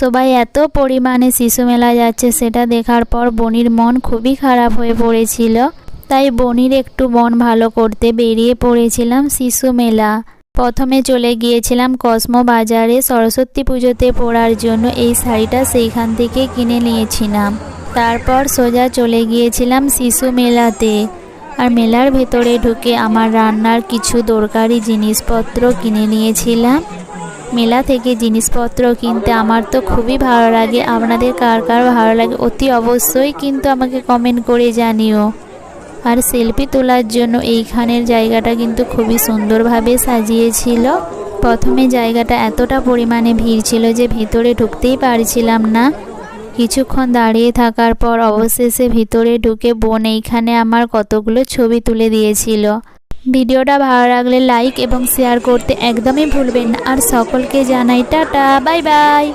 সবাই এত পরিমাণে শিশু মেলা যাচ্ছে, সেটা দেখার পর বনির মন খুবই খারাপ হয়ে পড়েছিল। তাই বনির একটু মন ভালো করতে বেরিয়ে পড়েছিলাম শিশু মেলা। প্রথমে চলে গিয়েছিলাম কসমো বাজারে সরস্বতী পুজোতে পরার জন্য। এই শাড়িটা সেইখান থেকে কিনে নিয়েছিলাম। তারপর সোজা চলে গিয়েছিলাম শিশু মেলাতে। আর মেলার ভেতরে ঢুকে আমার রান্নার কিছু দরকারি জিনিসপত্র কিনে নিয়েছিলাম। মেলা থেকে জিনিসপত্র কিনতে আমার তো খুবই ভালো লাগে। আপনাদের কার কার ভালো লাগে অতি অবশ্যই কিন্তু আমাকে কমেন্ট করে জানিও। আর সেলফি তোলার জন্য এইখানের জায়গাটা কিন্তু খুবই সুন্দরভাবে সাজিয়েছিল। প্রথমে জায়গাটা এতটা পরিমাণে ভিড় ছিল যে ভিতরে ঢুকতেই পারছিলাম না। কিছুক্ষণ দাঁড়িয়ে থাকার পর অবশেষে ভিতরে ঢুকে বোন এইখানে আমার কতগুলো ছবি তুলে দিয়েছিল। ভিডিওটা ভালো লাগলে লাইক এবং শেয়ার করতে একদমই ভুলবেন না। আর সকলকে জানাই টাটা, বাই বাই।